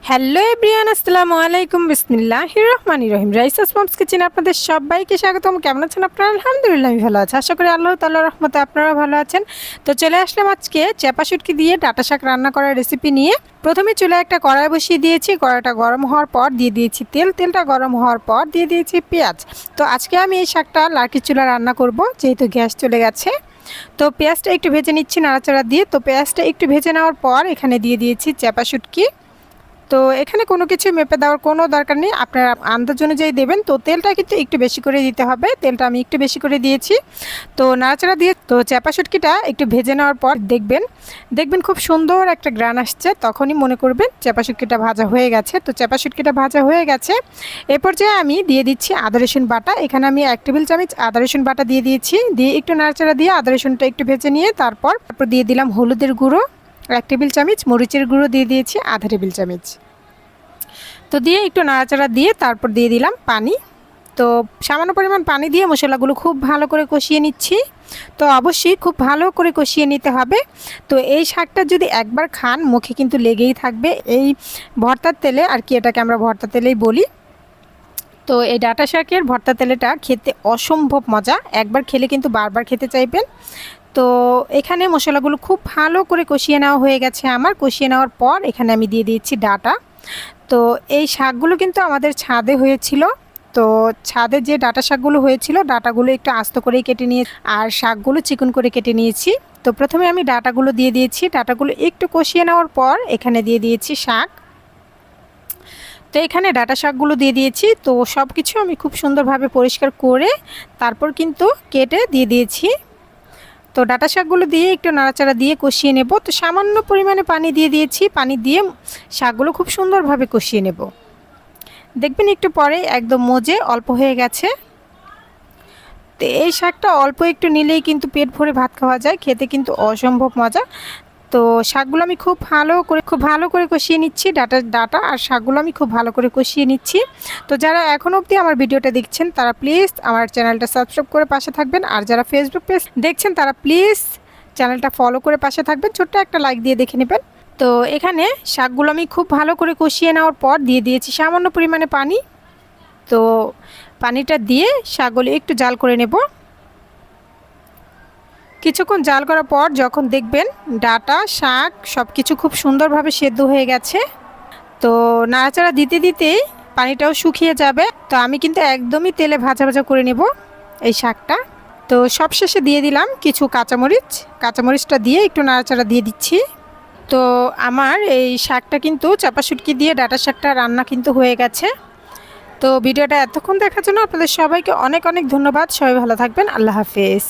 Hello everyone আসসালামু আলাইকুম বিসমিল্লাহ রহমান রহিম রাইসাস মমস কিচেন আপনাদের সবাইকে স্বাগতম। কেমন আছেন আপনারা? আলহামদুলিল্লাহ, আমি ভালো আছি। আশা করি আল্লাহ তাল্লাহ রহমতে আপনারা ভালো আছেন। তো চলে আসলাম আজকে চেপা শুটকি দিয়ে ডাটা শাক রান্না করার রেসিপি নিয়ে। প্রথমে চুলে একটা কড়াই বসিয়ে দিয়েছি। কড়াইটা গরম হওয়ার পর দিয়ে দিয়েছি তেল। তেলটা গরম হওয়ার পর দিয়ে দিয়েছি পেঁয়াজ। তো আজকে আমি এই শাকটা লার্কি চুলা রান্না করব, যেহেতু গ্যাস চলে গেছে। তো পেঁয়াজটা একটু ভেজে নিচ্ছি নাড়াচাড়া দিয়ে। তো পেঁয়াজটা একটু ভেজে নেওয়ার পর এখানে দিয়ে দিয়েছি চেপা শুটকি। তো এখানে কোনো কিছু মেপে দেওয়ার কোনো দরকার নেই। আপনারা আন্দাজ অনুযায়ী দেবেন। তো তেলটা কিন্তু একটু বেশি করে দিতে হবে। তেলটা আমি একটু বেশি করে দিয়েছি। তো নাড়াচাড়া দিয়ে তো চ্যাপা শুটকিটা একটু ভেজে নেওয়ার পর দেখবেন দেখবেন খুব সুন্দর একটা গ্রান আসছে। তখনই মনে করবেন চ্যাপা শুটকিটা ভাজা হয়ে গেছে। তো চ্যাপা শুটকিটা ভাজা হয়ে গেছে। এ পর্যায়ে আমি দিয়ে দিচ্ছি আদা, রসুন বাটা। এখানে আমি এক টেবিল চামচ আদা, রসুন বাটা দিয়ে দিয়েছি। দিয়ে একটু নাড়াচাড়া দিয়ে আদা, রসুনটা একটু ভেজে নিয়ে তারপর তারপর দিয়ে দিলাম হলুদের গুঁড়ো। এক টেবিল চামচ মরিচের গুঁড়ো দিয়ে দিয়েছি, আধা টেবিল চামচ। তো দিয়ে একটু নাড়াচাড়া দিয়ে তারপর দিয়ে দিলাম পানি। তো সামান্য পরিমাণ পানি দিয়ে মশলাগুলো খুব ভালো করে কষিয়ে নিচ্ছি। তো অবশ্যই খুব ভালো করে কষিয়ে নিতে হবে। তো এই শাকটা যদি একবার খান, মুখে কিন্তু লেগেই থাকবে। এই ভর্তার তেলে আর কি এটাকে আমরা ভর্তা তেলেই বলি। তো এই ডাটা শাকের ভর্তা তেলেটা খেতে অসম্ভব মজা। একবার খেলে কিন্তু বারবার খেতে চাইবেন। তো এখানে মশলাগুলো খুব ভালো করে কষিয়ে নেওয়া হয়ে গেছে আমার। কষিয়ে নেওয়ার পর এখানে আমি দিয়ে দিয়েছি ডাটা। তো এই শাকগুলো কিন্তু আমাদের ছাদে হয়েছিল। তো ছাদে যে ডাটা শাকগুলো হয়েছিল, ডাটাগুলো একটু আস্ত করেই কেটে নিয়ে আর শাকগুলো চিকন করে কেটে নিয়েছি। তো প্রথমে আমি ডাটাগুলো দিয়ে দিয়েছি। ডাটাগুলো একটু কষিয়ে নেওয়ার পর এখানে দিয়ে দিয়েছি শাক। তো এখানে ডাটা শাকগুলো দিয়ে দিয়েছি। তো সব কিছু আমি খুব সুন্দরভাবে পরিষ্কার করে তারপর কিন্তু কেটে দিয়ে দিয়েছি। তো ডাটা শাকগুলো দিয়ে একটু নাড়াচাড়া দিয়ে কষিয়ে নেব। তো সামান্য পরিমাণে পানি দিয়ে দিয়েছি। পানি দিয়ে শাকগুলো খুব সুন্দরভাবে কষিয়ে নেব। দেখবেন একটু পরে একদম মজে অল্প হয়ে গেছে। তো এই শাকটা অল্প একটু নিলেই কিন্তু পেট ভরে ভাত খাওয়া যায়। খেতে কিন্তু অসম্ভব মজা। তো শাকগুলো আমি খুব ভালো করে, খুব ভালো করে কষিয়ে নিচ্ছি, ডাটা ডাটা আর শাকগুলো আমি খুব ভালো করে কষিয়ে নিচ্ছি। তো যারা এখনও অবধি আমার ভিডিওটা দেখছেন, তারা প্লিজ আমার চ্যানেলটা সাবস্ক্রাইব করে পাশে থাকবেন। আর যারা ফেসবুক পেজ দেখছেন, তারা প্লিজ চ্যানেলটা ফলো করে পাশে থাকবেন। ছোট্ট একটা লাইক দিয়ে দেখে নেবেন। তো এখানে শাকগুলো আমি খুব ভালো করে কষিয়ে নেওয়ার পর দিয়ে দিয়েছি সামান্য পরিমাণে পানি। তো পানিটা দিয়ে শাকগুলো একটু জাল করে নেব। কিছুক্ষণ জাল করার পর যখন দেখবেন ডাটা, শাক সব কিছু খুব সুন্দরভাবে সেদ্ধ হয়ে গেছে, তো নাড়াচাড়া দিতে দিতেই পানিটাও শুকিয়ে যাবে। তো আমি কিন্তু একদমই তেলে ভাজা ভাজা করে নেব এই শাকটা। তো সবশেষে দিয়ে দিলাম কিছু কাঁচামরিচ। কাঁচামরিচটা দিয়ে একটু নাড়াচাড়া দিয়ে দিচ্ছি। তো আমার এই শাকটা কিন্তু চাপা শুটকি দিয়ে ডাটা শাকটা রান্না কিন্তু হয়ে গেছে। তো ভিডিওটা এতক্ষণ দেখার জন্য আপনাদের সবাইকে অনেক অনেক ধন্যবাদ। সবাই ভালো থাকবেন। আল্লাহ হাফেজ।